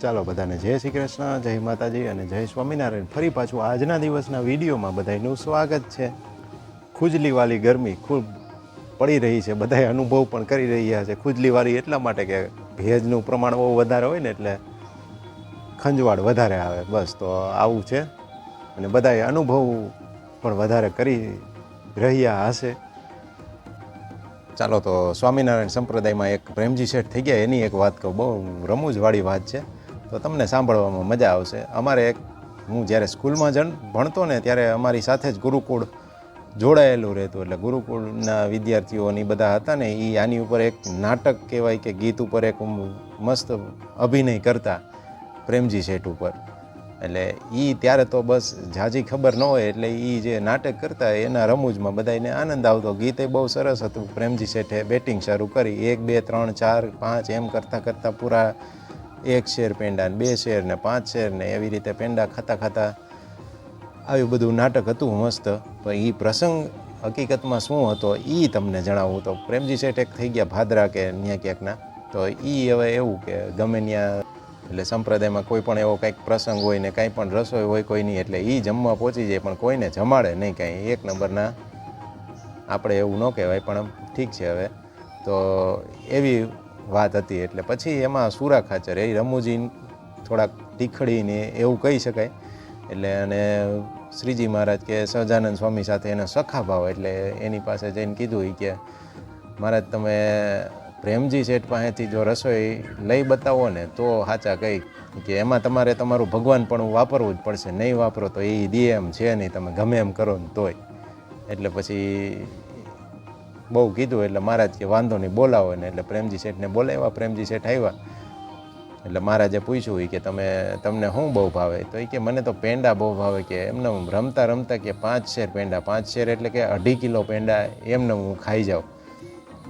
ચાલો બધાને જય શ્રી કૃષ્ણ, જય માતાજી અને જય સ્વામિનારાયણ. ફરી પાછું આજના દિવસના વિડીયોમાં બધાનું સ્વાગત છે. ખુજલીવાળી ગરમી ખૂબ પડી રહી છે. બધાએ અનુભવ પણ કરી રહ્યા છે. ખુજલીવાળી એટલા માટે કે ભેજનું પ્રમાણ બહુ વધારે હોય ને એટલે ખંજવાળ વધારે આવે. બસ તો આવું છે. અને બધાએ અનુભવ પણ વધારે કરી રહ્યા હશે. ચાલો તો સ્વામિનારાયણ સંપ્રદાયમાં એક પ્રેમજી શેઠ થઈ ગયા. એની એક વાત કહું. બહુ રમૂજવાળી વાત છે. તો તમને સાંભળવામાં મજા આવશે. અમારે એક, હું જ્યારે સ્કૂલમાં જણ, ભણતો ને ત્યારે અમારી સાથે જ ગુરુકુળ જોડાયેલું રહેતું. એટલે ગુરુકુળના વિદ્યાર્થીઓની બધા હતા ને એ આની ઉપર એક નાટક કહેવાય કે ગીત ઉપર એક મસ્ત અભિનય કરતા પ્રેમજી શેઠ ઉપર. એટલે એ ત્યારે તો બસ ઝાઝી ખબર ન હોય, એટલે એ જે નાટક કરતા એના રમૂજમાં બધાને આનંદ આવતો. ગીતે બહુ સરસ હતું. પ્રેમજી શેઠે બેટિંગ શરૂ કરી. એક, બે, ત્રણ, ચાર, પાંચ, એમ કરતાં કરતાં પૂરા એક શેર પેંડા ને બે શેર ને પાંચ શેર ને એવી રીતે પેંડા ખાતા ખાતા આવ્યું બધું નાટક હતું મસ્ત. પણ એ પ્રસંગ હકીકતમાં શું હતો એ તમને જણાવું તો પ્રેમજી શેઠ એક થઈ ગયા ભાદરા કે ત્યાં ક્યાંકના તો એ હવે એવું કે ગમે ત્યાં એટલે સંપ્રદાયમાં કોઈ પણ એવો કંઈક પ્રસંગ હોય ને કાંઈ પણ રસોઈ હોય કોઈની એટલે એ જમવા પહોંચી જાય, પણ કોઈને જમાડે નહીં કાંઈ. એક નંબરના આપણે એવું ન કહેવાય, પણ ઠીક છે હવે. તો એવી વાત હતી એટલે પછી એમાં સુરા ખાચર એ રમૂજી થોડાક ટીખડીને એવું કહી શકાય. એટલે અને શ્રીજી મહારાજ કે સહજાનંદ સ્વામી સાથે એનો સખા ભાવ એટલે એની પાસે જઈને કીધું કે, મહારાજ, તમે પ્રેમજી શેઠ પાસેથી જો રસોઈ લઈ બતાવો ને તો સાચા કહી કે એમાં તમારે તમારું ભગવાન પણ વાપરવું જ પડશે. નહીં વાપરો તો એ દે એમ છે નહીં. તમે ગમે એમ કરો ને તોય. એટલે પછી બહુ કીધું એટલે મહારાજ કે વાંધો નહીં, બોલાવો ને એટલે પ્રેમજી શેઠને બોલાવ્યા, પ્રેમજી શેઠ આવ્યા. એટલે મહારાજે પૂછ્યું હોય કે તમે, તમને શું બહુ ભાવે? તો એ કે મને તો પેંડા બહુ ભાવે કે એમને હું રમતા રમતા કે પાંચ શેર પેંડા, પાંચ શેર એટલે કે અઢી કિલો પેંડા એમને હું ખાઈ જાઉં.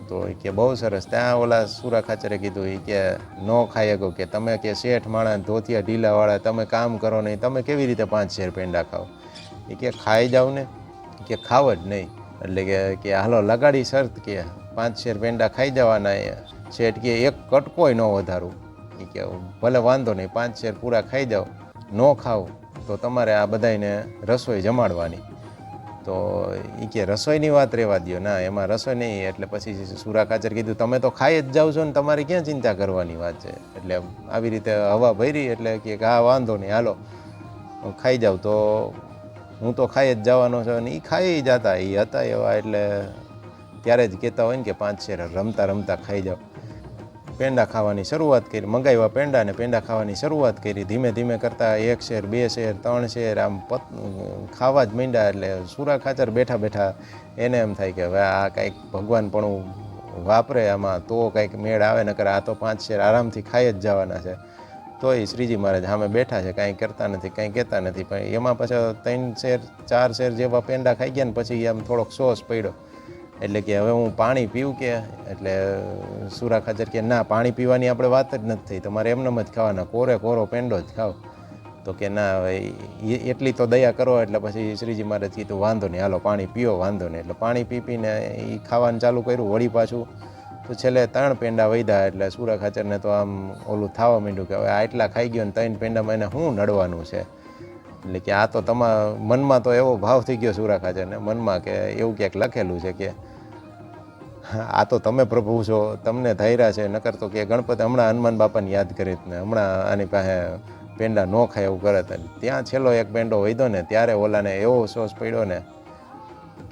તો એ કે બહુ સરસ. ત્યાં ઓલા સુરા ખાચરે કીધું એ કે ન ખાઈ શકો કે તમે કે શેઠ માણસ ધોતિયા ઢીલાવાળા, તમે કામ કરો નહીં, તમે કેવી રીતે પાંચ શેર પેંડા ખાઓ? એ કે ખાઈ જાઓ ને. કે ખાવ જ નહીં. એટલે કે કે હાલો, લગાડી શરત કે પાંચ શેર પેંડા ખાઈ જવાના છેટ કે એક કટકોય ન વધારું. એ કે, ભલે વાંધો નહીં, પાંચ શેર પૂરા ખાઈ જાઓ ન ખાવ તો તમારે આ બધાને રસોઈ જમાડવાની. તો એ કે, રસોઈની વાત રહેવા દો ના, એમાં રસોઈ નહીં, એટલે પછી સુરા કાચર કીધું, તમે તો ખાઈ જ જાઓ છો ને, તમારે ક્યાં ચિંતા કરવાની વાત છે? એટલે આવી રીતે હવા ભરી, એટલે કે, હા, વાંધો નહીં, હાલો ખાઈ જાઉં. તો હું તો ખાઈ જ જવાનો છું અને એ ખાઈ જતા એ હતા એવા એટલે ત્યારે જ કહેતા હોય ને કે પાંચ શેર રમતા રમતા ખાઈ જાઓ. પેંડા ખાવાની શરૂઆત કરી, મંગાવ્યા પેંડા ને પેંડા ખાવાની શરૂઆત કરી, ધીમે ધીમે કરતાં એક શેર, બે શેર, ત્રણ શેર, આમ પત, ખાવા જ માંડ્યા એટલે સુરા ખાચર બેઠા બેઠા એને એમ થાય કે હવે આ કાંઈક ભગવાન પણ વાપરે આમાં, તો કાંઈક મેળ આવે નકર આ તો પાંચ શેર આરામથી ખાઈ જ જવાના છે. તોય શ્રીજી મહારાજ સામે બેઠા છે, કાંઈ કરતા નથી, કાંઈ કહેતા નથી, પણ એમાં પછી ત્રણ શેર, ચાર શેર જેવા પેંડા ખાઈ ગયા ને પછી આમ થોડોક સોસ પડ્યો. એટલે કે હવે હું પાણી પીવું કે, એટલે સુરા ખાચર કે ના, પાણી પીવાની આપણે વાત જ નથી થઈ. તમારે એમનેમ જ ખાવાના, કોરે કોરો પેંડો જ ખાવ. તો કે ના, હવે એટલી તો દયા કરો, એટલે પછી શ્રીજી મહારાજ કીધું, વાંધો નહીં, હાલો પાણી પીઓ, વાંધો નહીં. એટલે પાણી પી પીને એ ખાવાનું ચાલુ કર્યું, વળી પાછું તો છેલ્લે ત્રણ પેંડા વધ્યા એટલે સુરા ખાચરને તો આમ ઓલું થવા માંડ્યું કે હવે આટલા ખાઈ ગયો ને ત્રણ પેંડામાં એને શું નડવાનું છે? એટલે કે આ તો તમારા મનમાં તો એવો ભાવ થઈ ગયો સુરા ખાચરને, મનમાં કે એવું ક્યાંક લખેલું છે કે, આ તો તમે પ્રભુ છો, તમને ધૈર્યા છે, નકર તો કે ગણપતિ હમણાં હનુમાન બાપાને યાદ કરી ને, હમણાં આની પાસે પેંડા ન ખાય એવું કરે ત્યાં છેલ્લો એક પેંડો વધ્યો ને, ત્યારે ઓલાને એવો સોસ પડ્યો ને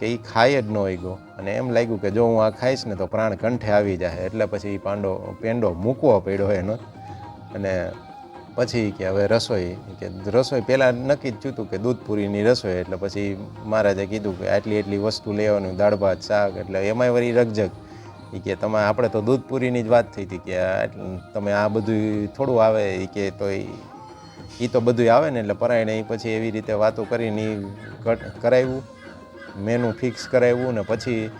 કે એ ખાઈ જ ન ગયો અને એમ લાગ્યું કે જો હું આ ખાઈશ ને તો પ્રાણ કંઠે આવી જાય એટલે પછી એ પાંડો, પેંડો મૂકવો પડ્યો એનો. અને પછી કે હવે રસોઈ કે રસોઈ પહેલાં નક્કી જ થયું કે દૂધપુરીની રસોઈ. એટલે પછી મહારાજે કીધું કે આટલી એટલી વસ્તુ લેવાનું, દાળ, ભાત, શાક, એટલે એમાંય વળી રગજગ એ કે તમે, આપણે તો દૂધપુરીની જ વાત થઈ હતી કે તમે આ બધું થોડું આવે એ કે તો એ તો બધું આવે ને એટલે પરાયણે એ પછી એવી રીતે વાતો કરીને કરાવ્યું. મેનુ ફિક્સ કરાવ્યું ને પછી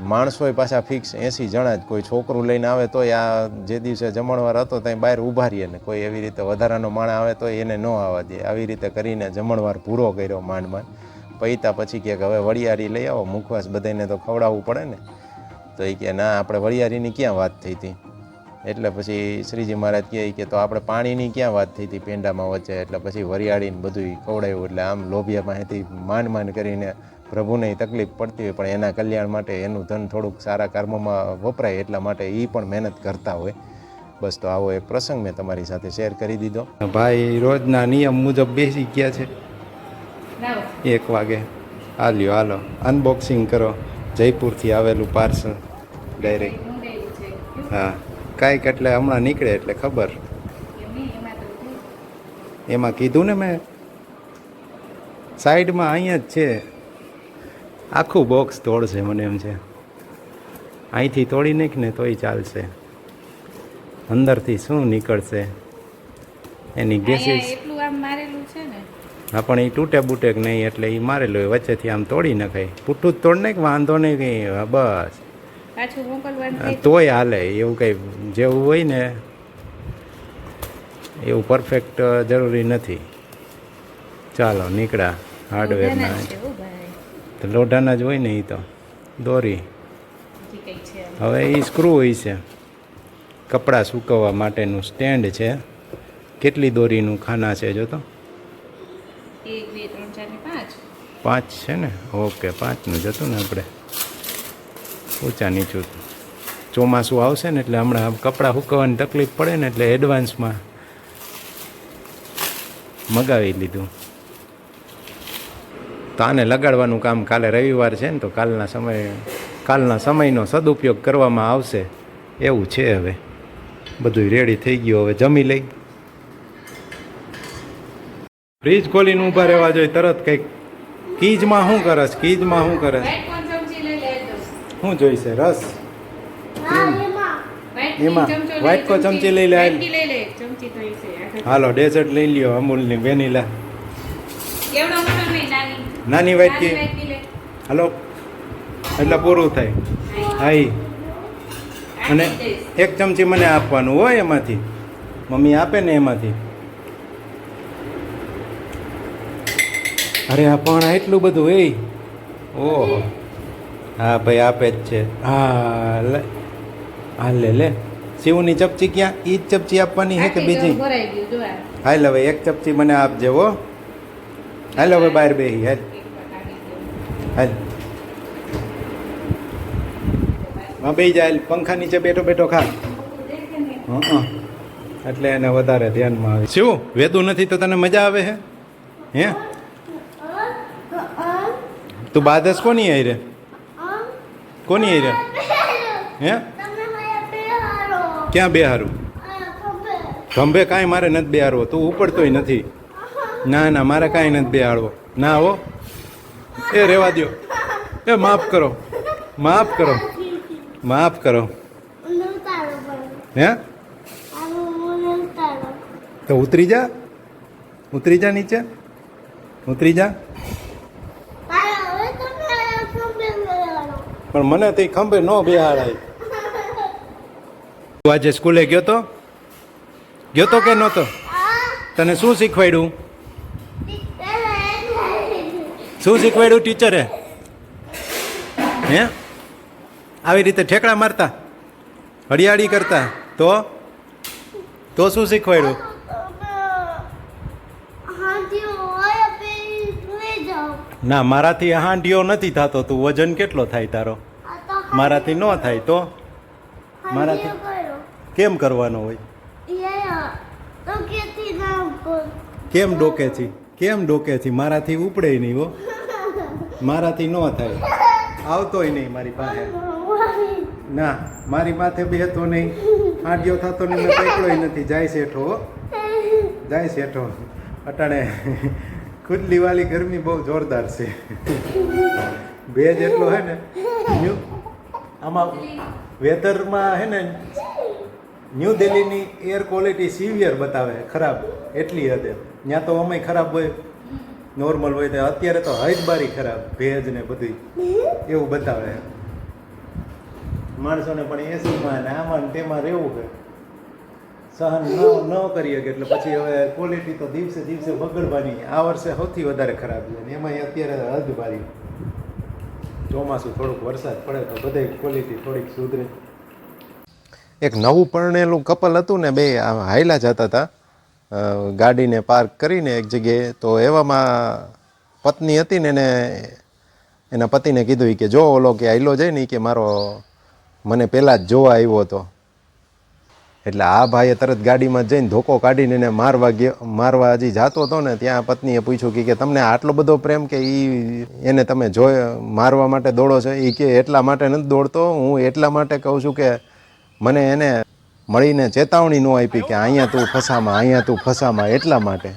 માણસોય પાછા ફિક્સ એંસી જણા જ. કોઈ છોકરું લઈને આવે તોય આ જે દિવસે જમણવાર હતો ત્યાં બહાર ઊભા રહીએ ને. કોઈ એવી રીતે વધારાનો માણ આવે તો એને ન આવવા દે. આવી રીતે કરીને જમણવાર પૂરો કર્યો માંડ માંડ પૈતા પછી કે હવે વળિયારી લઈ આવો. મુખવાસ બધાને તો ખવડાવવું પડે ને. તો એ કે, ના, આપણે વળિયારીની ક્યાં વાત થઈ હતી? એટલે પછી શ્રીજી મહારાજ કહે કે, તો આપણે પાણીની ક્યાં વાત થઈ હતી? પેંડામાં વચ્ચે. એટલે પછી વરિયાળીને બધું ખવડાવ્યું. એટલે આમ લોભિયા પાસેથી માંડ માંડ કરીને પ્રભુને તકલીફ પડતી હોય પણ એના કલ્યાણ માટે એનું ધન થોડુંક સારા કર્મમાં વપરાય એટલા માટે એ પણ મહેનત કરતા હોય. બસ તો આવો એક પ્રસંગ મેં તમારી સાથે શેર કરી દીધો. ભાઈ રોજના નિયમ મુજબ બેસી ગયા છે. એક વાગે. હાલ્યો હાલો. અનબોક્સિંગ કરો. જયપુરથી આવેલું પાર્સલ ડાયરેક્ટ? હા. કાંઈક એટલે હમણાં નીકળે એટલે ખબર? એમાં કીધું ને મેં. સાઈડમાં અહીંયા જ છે. આખું બોક્સ તોડશે મને એમ છે. અહીંથી તોડી નાખ ને તોય ચાલશે. અંદરથી શું નીકળશે? એની ગેસીસ હા પણ એ તૂટે બૂટે નહીં એટલે એ મારેલું હોય. વચ્ચેથી આમ તોડી નખાય. પૂઠું જ તોડ નાખ વાંધો નહીં કંઈ બસ. તોય હાલે. એવું કંઈ જેવું હોય ને એવું પરફેક્ટ જરૂરી નથી. ચાલો નીકળ્યા. હાર્ડવેરના. તો લોઢાના જ હોય ને એ તો. દોરી. હવે એ સ્ક્રૂ હોય છે. કપડાં સૂકવવા માટેનું સ્ટેન્ડ છે. કેટલી દોરીનું ખાના છે જો તો? પાંચ. છે ને? ઓકે પાંચનું જતું ને આપણે. ઊંચા નીચું. ચોમાસું આવશે ને એટલે હમણાં કપડાં સૂકવવાની તકલીફ પડે ને એટલે એડવાન્સમાં મગાવી લીધું. તો આને લગાડવાનું કામ કાલે રવિવાર છે ને તો કાલના સમય કાલના સમયનો સદુપયોગ કરવામાં આવશે. એવું છે હવે. બધું રેડી થઈ ગયું હવે જમી લઈ. ફ્રીજ ખોલીને ઊભા રહેવા જોઈએ તરત કંઈક. કીજમાં શું કરસ કીજમાં શું કરસ શું જોઈશે રસ? એમાં. ચમચો કો ચમચી? લઈ લે, હાલ. વ્હાઈટની લઈ લે? ચમચી તો એ છે આગળ. હાલો ડેઝર્ટ લઈ લ્યો અમૂલની વેનીલા. નાની વાટકી લે. હાલો. એટલે પૂરું થાય. હા ઈ. અને એક ચમચી મને આપવાનું હોય એમાંથી. મમ્મી આપે ને એમાંથી. અરે આ પણ એટલું બધું એ ઓહો. હા ભાઈ આપે જ છે. હા લે. હા લે લે. શિવની ચપચી ક્યાં? એ જ ચપચી આપવાની છે કે બીજી? તો લે ભાઈ હાલ હવે એક ચપચી મને આપજે હો. હાલ હવે બહાર બેહી હાલ. હાલ. હા બે જાય પંખા નીચે બેઠો બેઠો ખા. હા એટલે એને વધારે ધ્યાનમાં આવે. શું? વેદું નથી તો તને મજા આવે હે? હે? તું બાદસ કોની આવી રે? કોની આવી રે? હે? ક્યાં બેહારું? ખંભે કાંઈ મારે નથી બેહારવો. તું ઉપડતોય નથી. ના ના, મારે કાંઈ નથી બેહાડવો ના હો. એ રેવા દ્યો. એ માફ કરો. માફ કરો. માફ કરો. હે? તો ઉતરી જા. ઉતરી જા નીચે. ઉતરી જા. પણ મને તે ખંભે ન બેહાડાય. તું આજે સ્કૂલે ગયો તો? ગયો તો કે નહોતો? તને શું શીખવાડ્યું? શું શીખવાડ્યું ટીચરે હે? આવી રીતે ઠેકડા મારતા? હરિયાળી કરતા? તો? તો શું શીખવાડ્યું? ના મારાથી હાંડિયો નથી થતો. તું વજન કેટલો થાય તારો? મારાથી ન થાય તો? મારાથી? કેમ કરવાનો હોય. કેમ ડોકેથી? કેમ ડોકેથી? મારાથી ઉપડે નહીં હો. મારાથી ન થાય. આવતોય નહીં મારી પાસે. ના, મારી માથે બેહતો નહીં. હાંડિયો થતો નહીં, મેં પકડ્યોય નથી. જાય શેઠો. જાય શેઠો. અટાણે ખુદલી વાલી ગરમી બહુ જોરદાર છે. ભેજ એટલો હે ને આમાં વેધરમાં હે ને, ન્યૂ દિલ્હીની એર ક્વોલિટી સિવિયર બતાવે, ખરાબ, એટલી હદે. ત્યાં તો અમે ખરાબ હોય. નોર્મલ હોય તો અત્યારે તો હદ બારી ખરાબ, ભેજ ને બધી એવું બતાવે. માણસોને પણ એસીમાં ને આમાં તેમાં રહેવું છે. સહન ન ન કરી શકે એટલે પછી હવે ક્વોલિટી તો દિવસે દિવસે બગડવાની. આ વર્ષે સૌથી વધારે ખરાબ છે ને એમાં અત્યારે હદ બારી ચોમાસું થોડુંક વરસાદ પડે તો બધે ક્વોલિટી થોડીક સુધરે. એક નવું પરણેલું કપલ હતું ને બે આ હાયલા જતા હતા. ગાડીને પાર્ક કરીને એક જગ્યાએ. તો એવામાં પત્ની હતી ને એને, એના પતિને કીધું કે, જો ઓલો કે આયલો જાય ને કે મારો, મને પહેલાં જ જોવા આવ્યો હતો. એટલે આ ભાઈએ તરત ગાડીમાં જઈને ધોકો કાઢીને એને મારવા ગયો, મારવા હજી જાતો હતો ને, ત્યાં પત્નીએ પૂછ્યું કે કે તમને આટલો બધો પ્રેમ કે એ એને તમે જોયો, મારવા માટે દોડો છો? એ કે, એટલા માટે નથી દોડતો, હું એટલા માટે કહું છું કે, મને એને મળીને ચેતવણી ન આપી કે અહીંયા તું ફસામાં અહીંયા તું ફસામાં એટલા માટે.